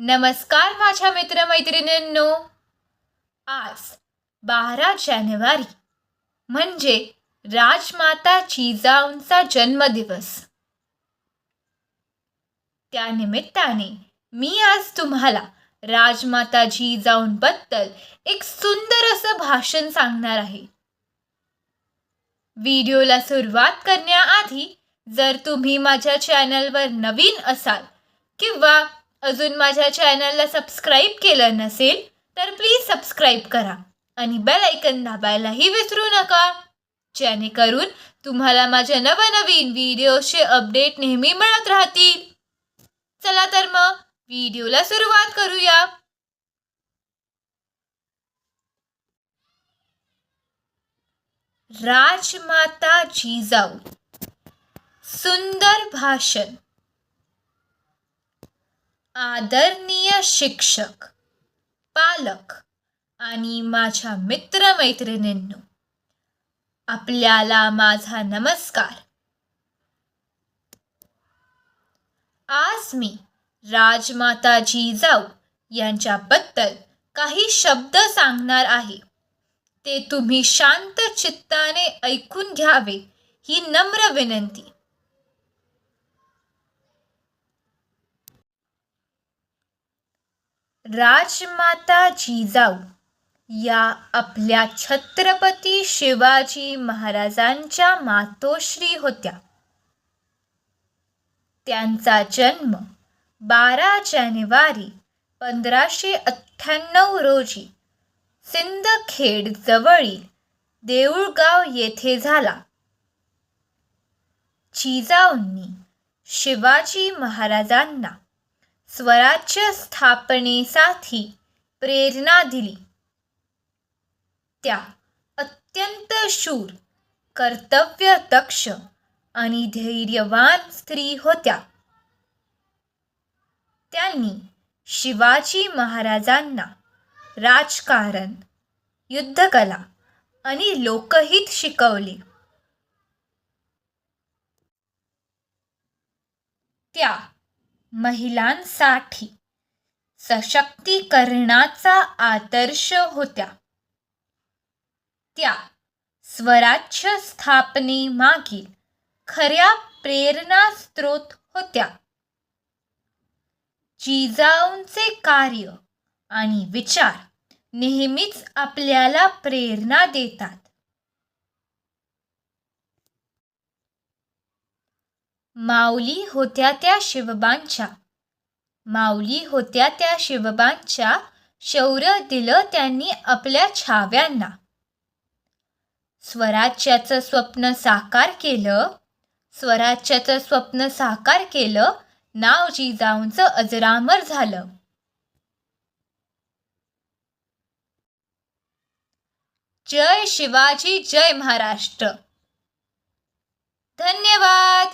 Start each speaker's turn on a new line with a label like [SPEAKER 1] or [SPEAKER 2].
[SPEAKER 1] नमस्कार माझ्या मित्रमैत्रिणींनो. आज बारा जानेवारी म्हणजे राजमाता जिजाऊंचा जन्मदिवस. त्यानिमित्ताने मी आज तुम्हाला राजमाता जिजाऊंबद्दल एक सुंदर असं भाषण सांगणार आहे. व्हिडिओला सुरुवात करण्याआधी जर तुम्ही माझ्या चॅनलवर नवीन असाल किंवा अजून माझ्या चॅनलला सबस्क्राईब केलं नसेल तर प्लीज सबस्क्राईब करा आणि बेल ऐकन दाबायलाही विसरू नका. जेणेकरून तुम्हाला माझ्या नवनवीन व्हिडिओचे अपडेट नेहमी मिळत राहतील. चला तर मग व्हिडिओला सुरुवात करूया. राजमाता जिजाऊ. सुंदर भाषण. आदरणीय शिक्षक पालक आणि माझ्या मित्रमैत्रिणींनो आपल्याला माझा नमस्कार. आज मी राजमाता जिजाऊ यांच्याबद्दल काही शब्द सांगणार आहे. ते तुम्ही शांत चित्ताने ऐकून घ्यावे ही नम्र विनंती. राजमाता जिजाऊ या आपल्या छत्रपती शिवाजी महाराजांच्या मातोश्री होत्या. त्यांचा जन्म बारा जानेवारी पंधराशे अठ्ठ्याण्णव रोजी सिंदखेड जवळील देऊळगाव येथे झाला. जिजाऊंनी शिवाजी महाराजांना स्वराज्य स्थापनेसाठी प्रेरणा दिली. त्या अत्यंत शूर कर्तव्यदक्ष आणि धैर्यवान स्त्री होत्या. त्यांनी शिवाजी महाराजांना राजकारण युद्धकला आणि लोकहित शिकवले. त्या महिलांसाठी सशक्तीकरणाचा आदर्श होत्या. त्या स्वराज्य स्थापनेमागील खऱ्या प्रेरणा स्रोत होत्या. जिजाऊंचे कार्य आणि विचार नेहमीच आपल्याला प्रेरणा देतात. माऊली होत्या त्या शिवबांच्या. माऊली होत्या त्या शिवबांच्या शौर्य दिलं त्यांनी आपल्या छाव्यांना. स्वराज्याचं स्वप्न साकार केलं स्वराज्याचं स्वप्न साकार केलं नाव जिजाऊंचं अजरामर झालं. जय शिवाजी जय महाराष्ट्र. धन्यवाद!